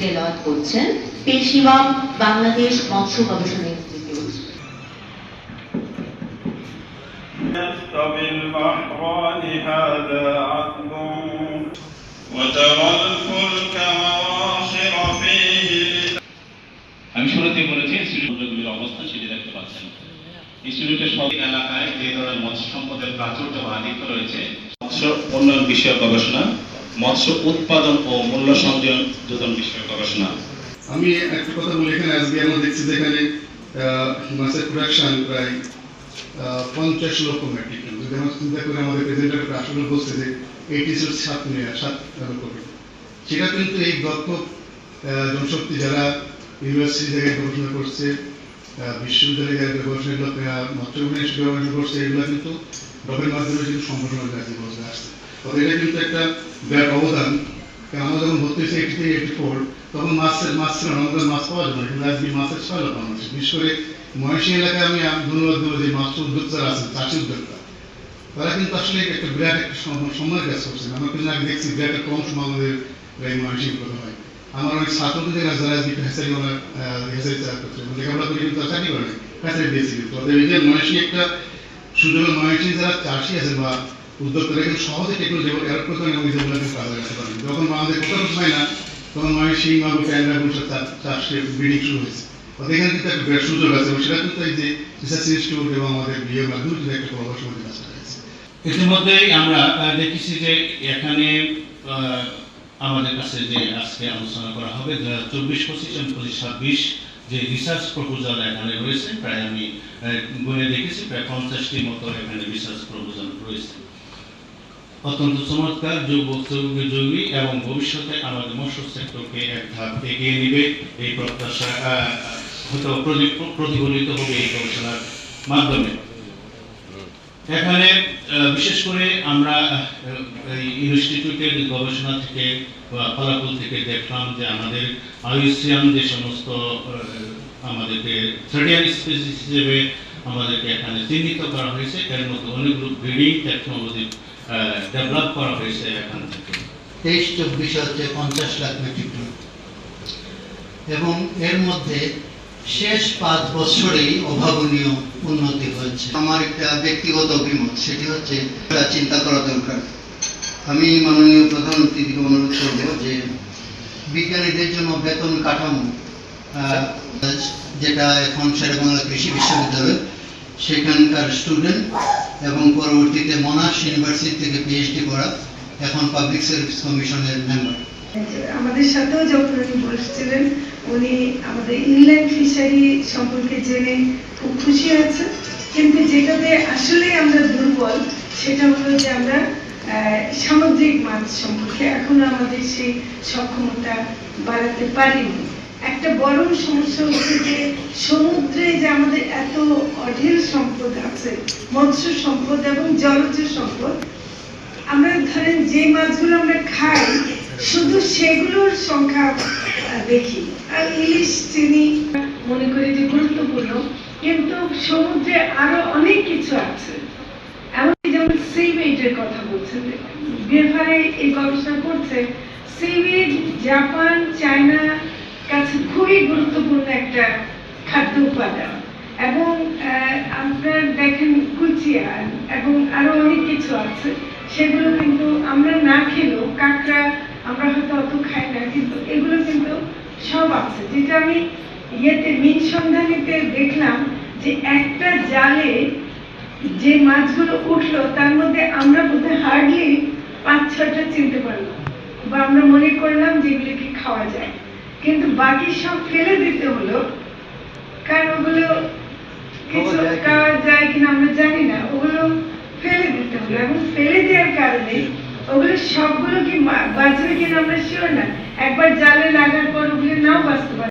তেলাওয়াত করছেন পেশিবাম বাংলাদেশ মৎস্য গবেষণা ইনস্টিটিউট يستوي البحران هذا عذب وترى الفلك مواخر فيه আমি শুরুতে বলেছি ইনস্টিটিউটগুলির অবস্থান সেটি দেখতে পাচ্ছেন ইনস্টিটিউটের সব এলাকায় যে ধরনের মৎস্য সম্পদের প্রাচুর্য বা আধিক্য রয়েছে মৎস্য উন্নয়ন বিষয়ক গবেষণা মৎস্য উৎপাদন ও মূল্য সংযোজন বিষয়ক গবেষণা। আমি একটা কথা বলি এখানে, আজকে আমরা দেখছি যে এখানে মাছের প্রোডাকশন প্রায় পঞ্চাশ লক্ষ মেট্রিক টন যদি আমরা চিন্তা করি, আমাদের প্রেজেন্টার আসলে বলছে যে এইটি সাত মিলিয়ন, সাত লক্ষ। সেটা কিন্তু এই দক্ষ জনশক্তি যারা ইউনিভার্সিটি থেকে গবেষণা করছে বিশ্ববিদ্যালয়ে যারা গবেষণা হিসেবে গবেষণা করছে, এগুলো কিন্তু ডবের মাধ্যমে কিন্তু বসে আসছে। তবে এটা কিন্তু একটা বিরাট অবদান। আমরা যখন ভর্তি হয়েছি এইটি তখন মাছের মাছ ছিল আমাদের মাছ পাওয়া যাবে আজকে মাছের ছয় লক্ষ মানুষ। বিশেষ করে মহেশী এলাকায় আমি ধন্যবাদ দেবো যে মাছ উদ্যোক্তারা আছেন, চাষি উদ্যোক্তা তারা কিন্তু আসলে একটা বিরাট একটা সম- সময়ের কাজ করছেন। আমরা কিন্তু আগে দেখছি বিরাট একটা কম সময় আমাদের এই মহেশী কথা হয়। আমার অনেক ছাত্র থেকে যারা আজকে হেসারি ওরা হেসারি চাষ করছে। লেখাপড়া করে কিন্তু চাকরি করে হেসারি দিয়েছি। কিন্তু অতএব এই যে মহেশী একটা সুযোগ মহেশী যারা চাষি আছে বা উদ্যোক্তারা কিন্তু সহজে টেকনোলজি যখন হয় না, তখন শুরু হয়েছে। এখানে একটা বিরাট সুযোগ আছে এবং সেটা কিন্তু এই যে রিসার্চ ইনস্টিটিউট এবং আমাদের মাধ্যমে একটা আমরা দেখেছি যে এখানে আমাদের কাছে যে আজকে আলোচনা করা হবে দু হাজার চব্বিশ পঁচিশ এবং পঁচিশ ছাব্বিশ যে রিসার্চ প্রপোজাল এখানে রয়েছে, প্রায় আমি দেখেছি, প্রায় পঞ্চাশটির মতো এখানে রিসার্চ প্রপোজাল রয়েছে। অত্যন্ত চমৎকার যুবক যোগী এবং ভবিষ্যতে আমাদের মৎস্য সেক্টরকে এক ধাপ এগিয়ে নেবে। এই প্রত্যাশা হয়তো প্রতিফলিত হবে এই গবেষণার মাধ্যমে। এখানে বিশেষ করে আমরা ইনস্টিটিউটের গবেষণা থেকে ফলাফল থেকে দেখলাম যে আমাদের আয়ুসিয়ান যে সমস্ত আমাদেরকে থার্ডিয়ান স্পিসিস হিসেবে আমাদেরকে এখানে চিহ্নিত করা হয়েছে। এর মধ্যে অনেকগুলো ব্রিডিং টেকনোলজি ডেভেলপ করা হয়েছে এখান থেকে। তেইশ, চব্বিশ হচ্ছে পঞ্চাশ লাখ মেট্রিক টন এবং এর মধ্যে শেষ পাঁচ বছরেই অভাবনীয় উন্নতি হয়েছে। আমার একটা ব্যক্তিগত অভিমত, সেটি হচ্ছে চিন্তা করা দরকার। আমি মাননীয় প্রধানমন্ত্রীকে অনুরোধ করব যে বিজ্ঞানীদের জন্য বেতন কাঠামো যেটা এখন শেরেবাংলা কৃষি বিশ্ববিদ্যালয় সেখানকার স্টুডেন্ট এবং পরবর্তীতে মনাশ ইউনিভার্সিটি থেকে পিএইচডি করা এখন পাবলিক সার্ভিস কমিশনের মেম্বার আমাদের সাথেও যখন উনি বসছিলেন, উনি আমাদের ইনল্যান্ড ফিশারি সম্পর্কে জেনে খুব খুশি হয়েছে। কিন্তু যেটাতে আসলে আমরা দুর্বল, সেটা হলো যে আমরা সামুদ্রিক মাছ সম্পর্কে এখনও আমাদের সেই সক্ষমতা বাড়াতে পারিনি। একটা বড় সমস্যা হচ্ছে যে সমুদ্রে যে আমাদের এত অঢেল সম্পদ আছে, মৎস্য সম্পদ এবং জলজ সম্পদ, আমরা ধরেন যে মাছগুলো আমরা খাই, শুধু সেগুলোর সংখ্যা দেখি। আর ইলিশ, চিনি, মনে করি যে গুরুত্বপূর্ণ, কিন্তু সমুদ্রে আরও অনেক কিছু আছে। এমনকি যেমন সিউইডের কথা বলছেন। বিএফআরএ এই গবেষণা করছে সিউইড জাপান, চায়না কাছে খুবই গুরুত্বপূর্ণ একটা খাদ্য উপাদান। এবং আপনার দেখেন কুচিয়া এবং আরও অনেক কিছু আছে। সেগুলো কিন্তু আমরা না খেলেও কাঁকড়া আমরা হয়তো অত খাই না, কিন্তু এগুলো কিন্তু সব আছে। যেটা আমি ইয়েতে, মিন সন্ধানীতে দেখলাম যে একটা জালে যে মাছগুলো উঠল, তার মধ্যে আমরা বোধহয় হার্ডলি পাঁচ ছটা চিনতে পারলাম। বা আমরা মনে করলাম যেগুলোকে খাওয়া যায়। কিন্তু বাকি সব ফেলে দিতে হলো। কারণ ওগুলো কিছু খাওয়া যায় কিনা আমরা জানি না। ওগুলো ফেলে দিতে হলো। এবং ফেলে দেওয়ার কারণে ওগুলো সবগুলো কি বাঁচবে কিনা আমরা শিওর না। একবার জালে লাগার পর ওগুলো নাও বাঁচতে পারে